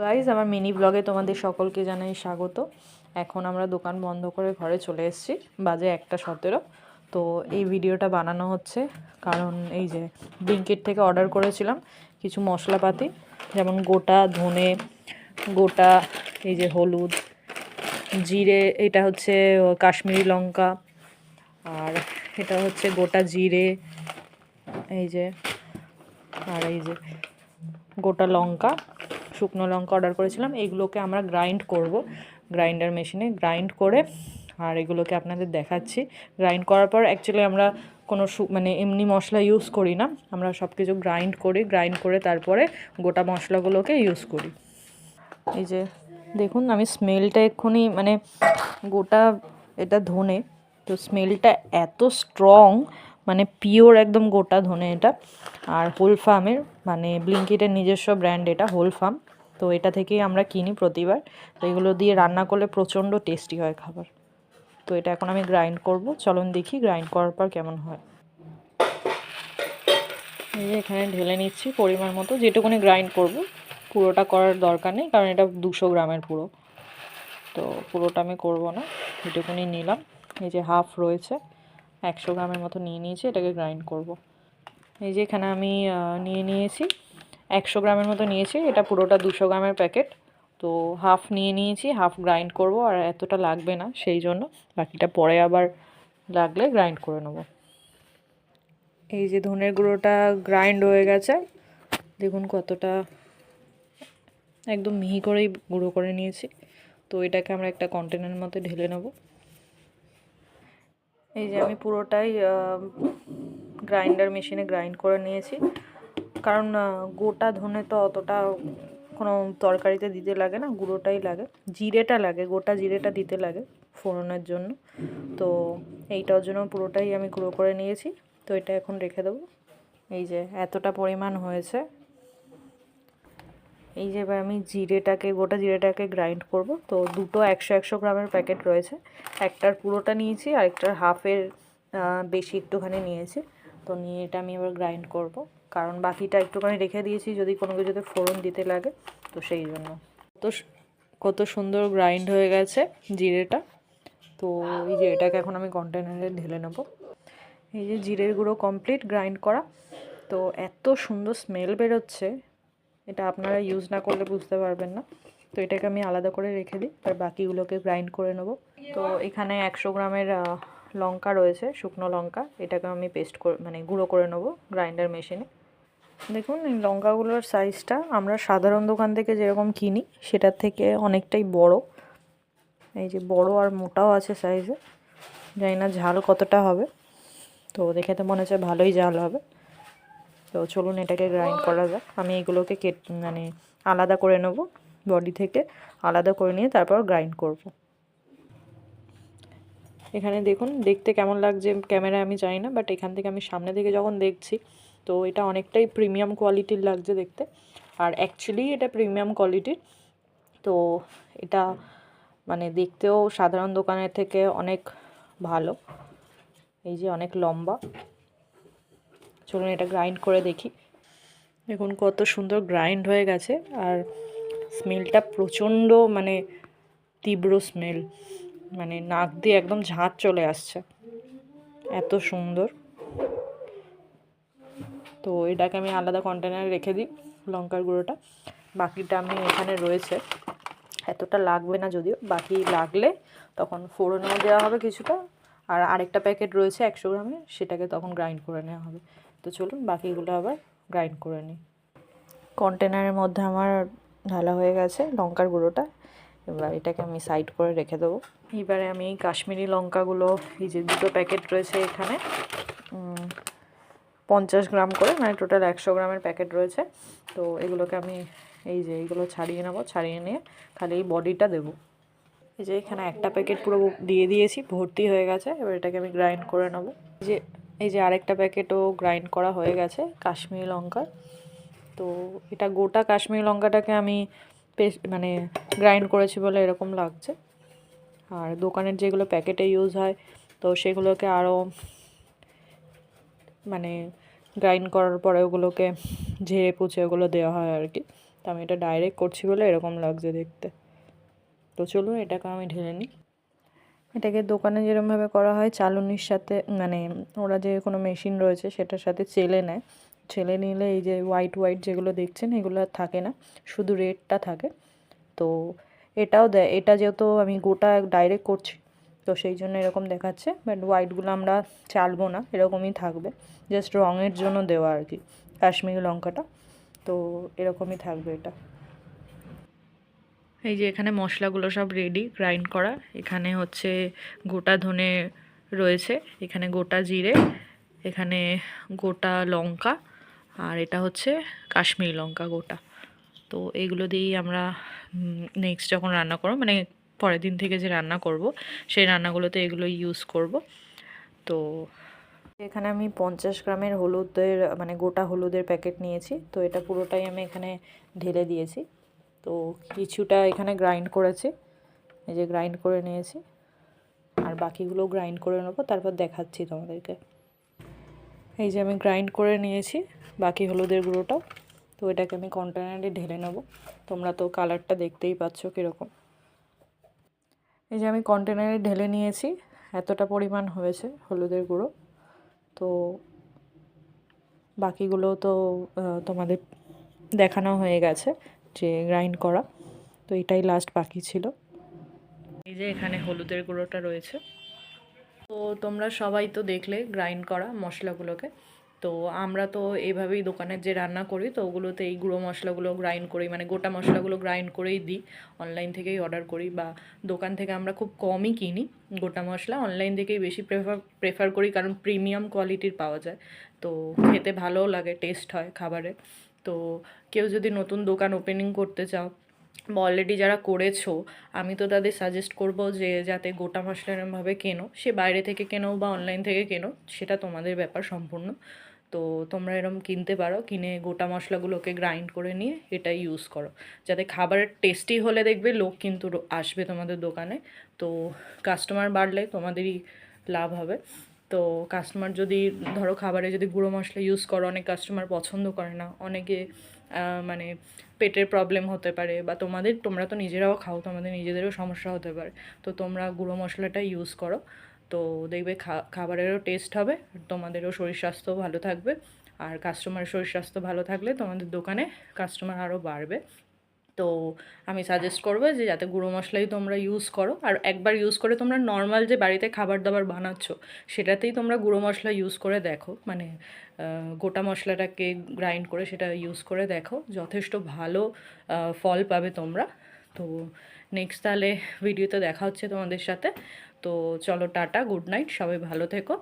Guys আমার mini ব্লগে তোমাদের সকলকে জানাই স্বাগত। এখন আমরা দোকান বন্ধ করে ঘরে চলে এসেছি, বাজে একটা সতেরো। তো এই ভিডিওটা বানানো হচ্ছে কারণ এই যে ব্লিঙ্কেট থেকে অর্ডার করেছিলাম কিছু মশলাপাতি, যেমন গোটা ধনে, গোটা এই যে হলুদ, জিরে, এটা হচ্ছে কাশ্মীরি লঙ্কা, আর এটা হচ্ছে গোটা জিরে, এই যে, আর এই যে গোটা লঙ্কা। শুকনো লঙ্কা অর্ডার করেছিলাম, এগুলোকে আমরা গ্রাইন্ড করব। গ্রাইন্ডার মেশিনে গ্রাইন্ড করে, আর এগুলোকে আপনাদের দেখাচ্ছি। গ্রাইন্ড করার পর অ্যাকচুয়ালি আমরা কোনো মানে এমনি মশলা ইউজ করি না। আমরা সব কিছু গ্রাইন্ড করি গ্রাইন্ড করে তারপরে গোটা মশলাগুলোকে ইউজ করি। এই যে, দেখুন আমি স্মেলটা এক্ষুনি মানে গোটা এটা ধনে, তো স্মেলটা এত স্ট্রং মানে পিওর একদম গোটা ধনে এটা। আর হোল ফার্মের মানে ব্লিঙ্কিটের নিজস্ব ব্র্যান্ড এটা হোল ফার্ম তো এটা থেকেই আমরা কিনি প্রতিবার। তো এগুলো দিয়ে রান্না করলে প্রচণ্ড টেস্টি হয় খাবার। তো এটা এখন আমি গ্রাইন্ড করব। চলুন দেখি গ্রাইন্ড করার পর কেমন হয়। এই এখানে ঢেলে নিচ্ছি পরিমাণ মতো। যেটুকুনি গ্রাইন্ড করব, পুরোটা করার দরকার নেই, কারণ এটা দুশো গ্রামের পুরো। তো পুরোটা আমি করব না, যেটুকুনি নিলাম। এই যে হাফ রয়েছে। একশো গ্রামের মতো নিয়ে নিয়েছি, এটাকে গ্রাইন্ড করব। এই যে এখানে আমি নিয়ে নিয়েছি, একশো গ্রামের মতো নিয়েছি, এটা পুরোটা দুশো গ্রামের প্যাকেট। তো হাফ নিয়ে নিয়েছি, হাফ গ্রাইন্ড করব, আর এতটা লাগবে না সেই জন্য, বাকিটা পরে আবার লাগলে গ্রাইন্ড করে নেব। এই যে ধনের গুঁড়োটা গ্রাইন্ড হয়ে গেছে, দেখুন কতটা একদম মিহি করেই গুঁড়ো করে নিয়েছি। তো এটাকে আমরা একটা কন্টেনারের মধ্যে ঢেলে নেব। এই যে আমি পুরোটাই গ্রাইন্ডার মেশিনে গ্রাইন্ড করে নিয়েছি। কারণ গোটা ধনে তো অতটা কোনো তরকারিতে দিতে লাগে না, গুঁড়োটাই লাগে। জিরেটা লাগে, গোটা জিরেটা দিতে লাগে ফোড়নের জন্য। তো এইটার জন্য পুরোটাই আমি গুঁড়ো করে নিয়েছি। তো এটা এখন রেখে দেবো। এই যে এতটা পরিমাণ হয়েছে। এই যে এবার আমি জিরেটাকে, গোটা জিরেটাকে গ্রাইন্ড করব। তো দুটো একশো একশো গ্রামের প্যাকেট রয়েছে। একটার পুরোটা নিয়েছি আর একটার হাফের বেশি একটুখানি নিয়েছি। তো নিয়ে এটা আমি এবার গ্রাইন্ড করব। কারণ বাকিটা একটুখানি রেখে দিয়েছি, যদি কোনো কিছুতে ফোড়ন দিতে লাগে, তো সেই জন্য। তো কত সুন্দর গ্রাইন্ড হয়ে গেছে জিরেটা। তো এই যে এটাকে এখন আমি কন্টেনারে ঢেলে নেব। এই যে জিরের গুঁড়ো কমপ্লিট গ্রাইন্ড করা। তো এত সুন্দর স্মেল বেরোচ্ছে। এটা আপনারা ইউজ না করলে বুঝতে পারবেন না। তো এটাকে আমি আলাদা করে রেখে দিই, আর বাকিগুলোকে গ্রাইন্ড করে নেব। তো এখানে একশো গ্রামের লঙ্কা রয়েছে, শুকনো লঙ্কা। এটাকে আমি পেস্ট করে মানে গুঁড়ো করে নেব গ্রাইন্ডার মেশিনে দেখুন, এই লঙ্কাগুলোর সাইজটা আমরা সাধারণ দোকান থেকে যেরকম কিনি, সেটার থেকে অনেকটাই বড়। এই যে বড় আর মোটাও আছে সাইজে জানি না ঝাল কতটা হবে। তো দেখে তো মনে হচ্ছে ভালোই ঝাল হবে। তো চলুন এটাকে গ্রাইন্ড করা যাক। আমি এগুলোকে কেট মানে আলাদা করে নেব বডি থেকে। আলাদা করে নিয়ে তারপর গ্রাইন্ড করব। এখানে দেখুন, দেখতে কেমন লাগছে ক্যামেরায় আমি জানি না বাট এখান থেকে আমি সামনে থেকে যখন দেখছি, তো এটা অনেকটাই প্রিমিয়াম কোয়ালিটির লাগছে দেখতে। আর অ্যাকচুয়ালি এটা প্রিমিয়াম কোয়ালিটির তো এটা মানে দেখতেও সাধারণ দোকানের থেকে অনেক ভালো। এই যে অনেক লম্বা। চলুন এটা গ্রাইন্ড করে দেখি। দেখুন কত সুন্দর গ্রাইন্ড হয়ে গেছে, আর স্মেলটা প্রচণ্ড মানে তীব্র স্মেল মানে নাক দিয়ে একদম ঝাঁঝ চলে আসছে। এত সুন্দর। তো এটাকে আমি আলাদা কন্টেনারে রেখে দিই লঙ্কার গুঁড়োটা। বাকিটা আমি এখানে রয়েছে। এতটা লাগবে না যদিও, বাকি লাগলে তখন ফোড়নেও দেওয়া হবে কিছুটা, আর আরেকটা প্যাকেট রয়েছে একশো গ্রামের সেটাকে তখন গ্রাইন্ড করে নেওয়া হবে। তো চলুন বাকিগুলো আবার গ্রাইন্ড করে নিই। কন্টেনারের মধ্যে আমার ঢালা হয়ে গেছে লঙ্কার গুঁড়োটা। এবার এটাকে আমি সাইড করে রেখে দেবো। এবারে আমি কাশ্মীরি লঙ্কাগুলো এই যে দুটো প্যাকেট রয়েছে এখানে পঞ্চাশ গ্রাম করে মানে টোটাল একশো গ্রামের প্যাকেট রয়েছে। তো এগুলোকে আমি এই যে এইগুলো ছাড়িয়ে নেব ছাড়িয়ে নিয়ে খালি এই বডিটা দেবো। এই যে এখানে একটা প্যাকেট পুরো দিয়ে দিয়েছি ভর্তি হয়ে গেছে। এবার এটাকে আমি গ্রাইন্ড করে নেব। এই যে এই যে আরেকটা প্যাকেটও গ্রাইন্ড করা হয়ে গেছে, কাশ্মীরি লঙ্কা। তো এটা গোটা কাশ্মীরি লঙ্কাটাকে আমি মানে গ্রাইন্ড করেছি বলে এরকম লাগছে। আর দোকানের যেগুলো প্যাকেটে ইউজ হয়, তো সেগুলোকে আরও মানে গ্রাইন্ড করার পরে ওগুলোকে ঝেড়ে পুছে ওগুলো দেওয়া হয় আর কি। তো আমি এটা ডাইরেক্ট করছি বলে এরকম লাগছে দেখতে। তো চলুন এটাকে আমি ঢেলে নিই। এটাকে দোকানে যেরকমভাবে করা হয়, চালুনির সাথে মানে ওরা যে কোনো মেশিন রয়েছে সেটার সাথে চেলে নেয়। ছেলে নিলে এই যে হোয়াইট হোয়াইট যেগুলো দেখছেন, এগুলো আর থাকে না, শুধু রেডটা থাকে। তো এটাও দেয় এটা যেহেতু আমি গোটা ডাইরেক্ট করছি, তো সেই জন্য এরকম দেখাচ্ছে বাট হোয়াইটগুলো আমরা চালবো না, এরকমই থাকবে। জাস্ট রঙের জন্য দেওয়া আর কি, কাশ্মীরি লঙ্কাটা। তো এরকমই থাকবে এটা। এই যে এখানে মশলাগুলো সব রেডি গ্রাইন্ড করা। এখানে হচ্ছে গোটা ধনে রয়েছে, এখানে গোটা জিরে, এখানে গোটা লঙ্কা, আর এটা হচ্ছে কাশ্মীরি লঙ্কা গোটা। তো এগুলো দিয়েই আমরা নেক্সট যখন রান্না করব মানে পরের দিন থেকে যে রান্না করব, সেই রান্নাগুলোতে এগুলো ইউজ করব। তো এখানে আমি পঞ্চাশ গ্রামের হলুদের মানে গোটা হলুদের প্যাকেট নিয়েছি। তো এটা পুরোটাই আমি এখানে ঢেলে দিয়েছি। তো কিছুটা এখানে গ্রাইন্ড করেছি। এই যে গ্রাইন্ড করে নিয়েছি। আর বাকিগুলো গ্রাইন্ড করে নেব, তারপর দেখাচ্ছি তোমাদেরকে। এই যে আমি গ্রাইন্ড করে নিয়েছি, বাকি হলুদের গুঁড়োটাও তো এটাকে আমি কন্টেনারে ঢেলে নেব। তোমরা তো কালারটা দেখতেই পাচ্ছ কীরকম। এই যে আমি কন্টেনারে ঢেলে নিয়েছি, এতটা পরিমাণ হয়েছে হলুদের গুঁড়ো। তো বাকিগুলো তো তোমাদের দেখানো হয়ে গেছে। যে গ্রাইন্ড করা। তো এটাই লাস্ট বাকি ছিল। এই যে এখানে হলুদের গুঁড়োটা রয়েছে। তো তোমরা সবাই তো দেখলে গ্রাইন্ড করা মশলাগুলোকে। তো আমরা তো এইভাবেই দোকানের যে রান্না করি, তো ওগুলোতে এই গুঁড়ো মশলাগুলো গ্রাইন্ড করি। মানে গোটা মশলাগুলো গ্রাইন্ড করেই দিই। অনলাইন থেকেই অর্ডার করি বা দোকান থেকে আমরা খুব কমই কিনি গোটা মশলা। অনলাইন থেকেই বেশি প্রেফার প্রেফার করি কারণ প্রিমিয়াম কোয়ালিটির পাওয়া যায়। তো খেতে ভালোও লাগে টেস্ট হয় খাবারে তো কেউ যদি নতুন দোকান ওপেনিং করতে চাও বা অলরেডি যারা করেছ, আমি তো তাদের সাজেস্ট করব যে যাতে গোটা মশলা এরমভাবে কেনো, সে বাইরে থেকে কেনো বা অনলাইন থেকে কেনো, সেটা তোমাদের ব্যাপার সম্পূর্ণ। তো তোমরা এরম কিনতে পারো, কিনে গোটা মশলাগুলোকে গ্রাইন্ড করে নিয়ে এটা ইউজ করো। যাতে খাবারের টেস্টি হলে দেখবে লোক কিন্তু আসবে তোমাদের দোকানে, তো কাস্টমার বাড়লে তোমাদেরই লাভ হবে। তো কাস্টমার যদি, ধরো খাবারে যদি গুঁড়ো মশলা ইউজ করো, অনেক কাস্টমার পছন্দ করে না। অনেকে মানে পেটের প্রবলেম হতে পারে বা তোমাদের, তোমরা তো নিজেরাও খাও, তোমাদের নিজেদেরও সমস্যা হতে পারে। তো তোমরা গুঁড়ো মশলাটা ইউজ করো। তো দেখবে খাবারেরও টেস্ট হবে, তোমাদেরও শরীর স্বাস্থ্য ভালো থাকবে। আর কাস্টমারের শরীর স্বাস্থ্য ভালো থাকলে তোমাদের দোকানে কাস্টমার আরও বাড়বে। তো আমি সাজেস্ট করব যে যাতে গুঁড়ো মশলাই তোমরা ইউজ করো। আর একবার ইউজ করে তোমরা নর্মাল যে বাড়িতে খাবার দাবার বানাচ্ছ, সেটাতেই তোমরা গুঁড়ো মশলা ইউজ করে দেখো। মানে গোটা মশলাটাকে গ্রাইন্ড করে সেটা ইউজ করে দেখো। যথেষ্ট ভালো ফল পাবে তোমরা। তো নেক্সট তাহলে ভিডিওতে দেখা হচ্ছে তোমাদের সাথে। তো চলো টাটা গুড নাইট সবাই ভালো থেকো।